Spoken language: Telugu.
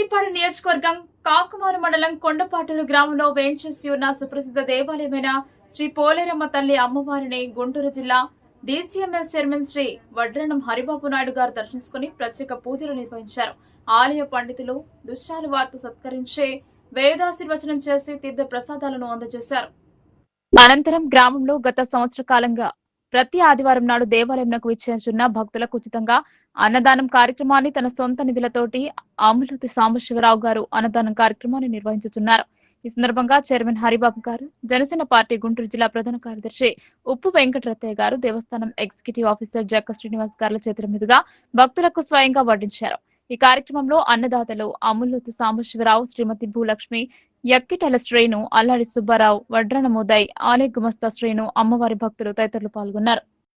ప్రత్తిపాడు నియోజకవర్గం కాకుమారు మండలం కొండపాటూరు గ్రామంలో వేంచేసి ఉన్న సుప్రసిద్ధ దేవాలయమైన శ్రీ పోలేరమ్మ తల్లి అమ్మవారిని గుంటూరు జిల్లా డీసీఎంఎస్ చైర్మన్ శ్రీ వడ్రణం హరిబాబు నాయుడు గారు దర్శించుకుని ప్రత్యేక పూజలు నిర్వహించారు. ఆలయ పండితులు దుశ్శాలువార్తో సత్కరించి వేదాశీర్వచనం చేసి తీర్థ ప్రసాదాలను అందజేశారు. అనంతరం గ్రామంలో గత సంవత్సర కాలంగా ప్రతి ఆదివారం నాడు దేవాలయంకు విచ్చేస్తున్న భక్తులకు ఉచితంగా అన్నదానం కార్యక్రమాన్ని తన సొంత నిధులతోటి అమలుతి సాంబశివరావు గారు అన్నదానం కార్యక్రమాన్ని నిర్వహించుతున్నారు. ఈ సందర్భంగా చైర్మన్ హరిబాబు గారు జనసేన పార్టీ గుంటూరు జిల్లా ప్రధాన కార్యదర్శి ఉప్పు వెంకటరత్తయ్య గారు దేవస్థానం ఎగ్జిక్యూటివ్ ఆఫీసర్ జక్క శ్రీనివాస్ గారుల చేతుల మీదుగా భక్తులకు స్వయంగా వడ్డించారు. ఈ కార్యక్రమంలో అన్నదాతలు అమూల్యతు సాంబశివరావు శ్రీమతి భూలక్ష్మి ఎక్కిటల శ్రేణు అల్లాడి సుబ్బారావు వడ్రణ ముదయ్ ఆలయ గుమస్తా శ్రేణు అమ్మవారి భక్తులు తదితరులు పాల్గొన్నారు.